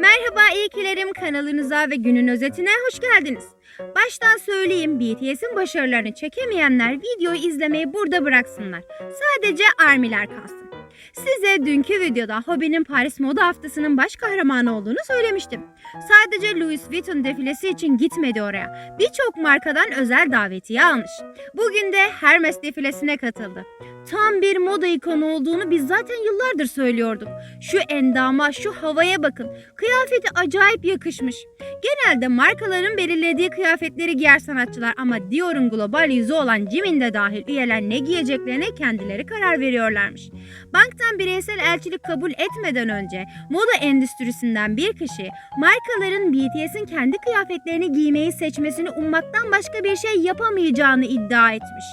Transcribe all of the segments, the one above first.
Merhaba iyikilerim kanalınıza ve günün özetine hoş geldiniz. Baştan söyleyeyim BTS'in başarılarını çekemeyenler videoyu izlemeyi burada bıraksınlar. Sadece armiler kalsın. Size dünkü videoda Hobie'nin Paris Moda Haftası'nın baş kahramanı olduğunu söylemiştim. Sadece Louis Vuitton defilesi için gitmedi oraya. Birçok markadan özel davetiye almış. Bugün de Hermes defilesine katıldı. Tam bir moda ikonu olduğunu biz zaten yıllardır söylüyorduk. Şu endama, şu havaya bakın. Kıyafeti acayip yakışmış. Genelde markaların belirlediği kıyafetleri giyer sanatçılar ama Dior'un global yüzü olan Jimin de dahil üyeler ne giyeceklerine kendileri karar veriyorlarmış. Banktan bireysel elçilik kabul etmeden önce moda endüstrisinden bir kişi markaların BTS'in kendi kıyafetlerini giymeyi seçmesini ummaktan başka bir şey yapamayacağını iddia etmiş.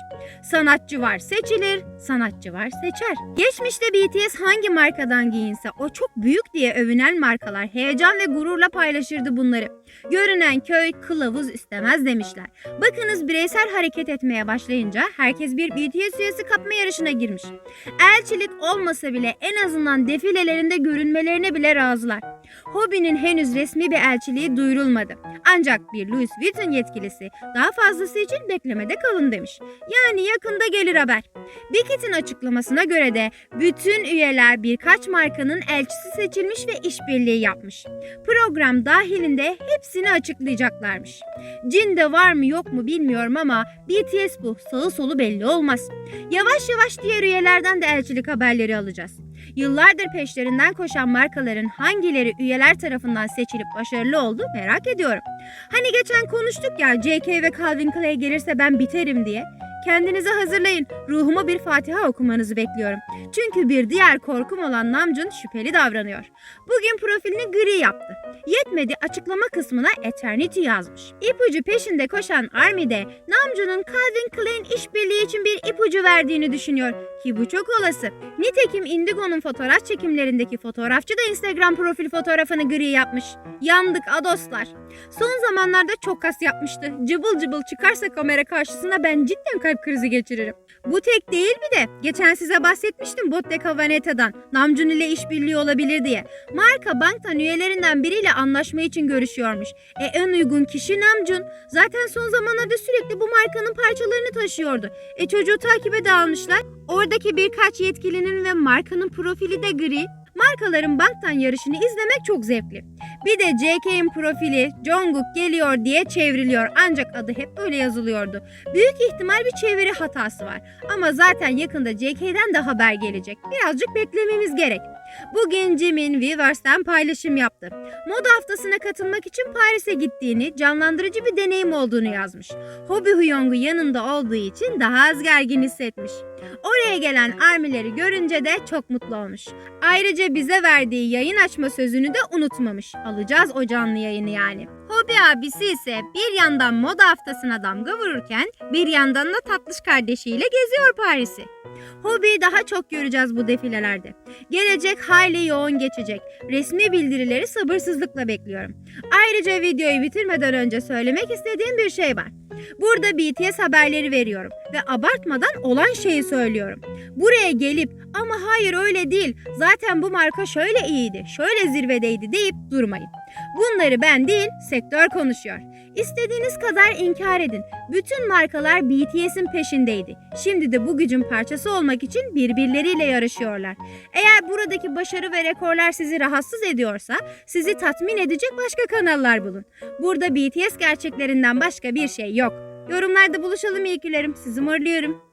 Sanatçı var seçilir, sanatçı var seçer. Geçmişte BTS hangi markadan giyinse o çok büyük diye övünen markalar heyecan ve gururla paylaşırdı bunları. Görünen köy kılavuz istemez demişler. Bakınız bireysel hareket etmeye başlayınca herkes bir BTS üyesi kapma yarışına girmiş. Elçilik olmasa bile en azından defilelerinde görünmelerine bile razılar. Hobie'nin henüz resmi bir elçiliği duyurulmadı. Ancak bir Louis Vuitton yetkilisi daha fazlası için beklemede kalın demiş. Yani yakında gelir haber. Bikit'in açıklamasına göre de bütün üyeler birkaç markanın elçisi seçilmiş ve işbirliği yapmış. Program dahilinde hepsini açıklayacaklarmış. Cin'de var mı yok mu bilmiyorum ama BTS bu sağı solu belli olmaz. Yavaş yavaş diğer üyelerden de elçilik haberleri alacağız. Yıllardır peşlerinden koşan markaların hangileri üyeler tarafından seçilip başarılı oldu merak ediyorum. Hani geçen konuştuk ya JK ve Calvin Klein gelirse ben biterim diye. Kendinizi hazırlayın. Ruhuma bir Fatiha okumanızı bekliyorum. Çünkü bir diğer korkum olan Namjoon şüpheli davranıyor. Bugün profilini gri yaptı. Yetmedi açıklama kısmına Eternity yazmış. İpucu peşinde koşan Army de Namjoon'un Calvin Klein işbirliği için bir ipucu verdiğini düşünüyor. Ki bu çok olası. Nitekim Indigo'nun fotoğraf çekimlerindeki fotoğrafçı da Instagram profil fotoğrafını gri yapmış. Yandık adoslar. Son zamanlarda çok kas yapmıştı. Cıbıl cıbıl çıkarsa kamera karşısına ben cidden kalp krizi geçiririm. Bu tek değil bir de. Geçen size bahsetmiştim Bottega Veneta'dan. Namjoon ile işbirliği olabilir diye. Marka banktan üyelerinden biriyle anlaşma için görüşüyormuş. E en uygun kişi Namjoon. Zaten son zamanlarda sürekli bu markanın parçalarını taşıyordu. E çocuğu takibe de almışlar. Oradaki birkaç yetkilinin ve markanın profili de gri. Markaların banktan yarışını izlemek çok zevkli. Bir de JK'in profili Jungkook geliyor diye çevriliyor ancak adı hep böyle yazılıyordu. Büyük ihtimal bir çeviri hatası var. Ama zaten yakında JK'den de haber gelecek. Birazcık beklememiz gerek. Bugün Jimin Weverse'den paylaşım yaptı. Moda haftasına katılmak için Paris'e gittiğini, canlandırıcı bir deneyim olduğunu yazmış. Hobie Huyong'u yanında olduğu için daha az gergin hissetmiş. Oraya gelen armileri görünce de çok mutlu olmuş. Ayrıca bize verdiği yayın açma sözünü de unutmamış. Alacağız o canlı yayını yani. Hobi abisi ise bir yandan moda haftasına damga vururken bir yandan da tatlış kardeşiyle geziyor Paris'i. Hobi'yi daha çok göreceğiz bu defilelerde. Gelecek hayli yoğun geçecek. Resmi bildirileri sabırsızlıkla bekliyorum. Ayrıca videoyu bitirmeden önce söylemek istediğim bir şey var. Burada BTS haberleri veriyorum ve abartmadan olan şeyi söylüyorum. Buraya gelip ama hayır öyle değil zaten bu marka şöyle iyiydi, şöyle zirvedeydi deyip durmayın. Bunları ben değil sektör konuşuyor. İstediğiniz kadar inkar edin. Bütün markalar BTS'in peşindeydi. Şimdi de bu gücün parçası olmak için birbirleriyle yarışıyorlar. Eğer buradaki başarı ve rekorlar sizi rahatsız ediyorsa sizi tatmin edecek başka kanallar bulun. Burada BTS gerçeklerinden başka bir şey yok. Yorumlarda buluşalım iyi Sizi morluyorum.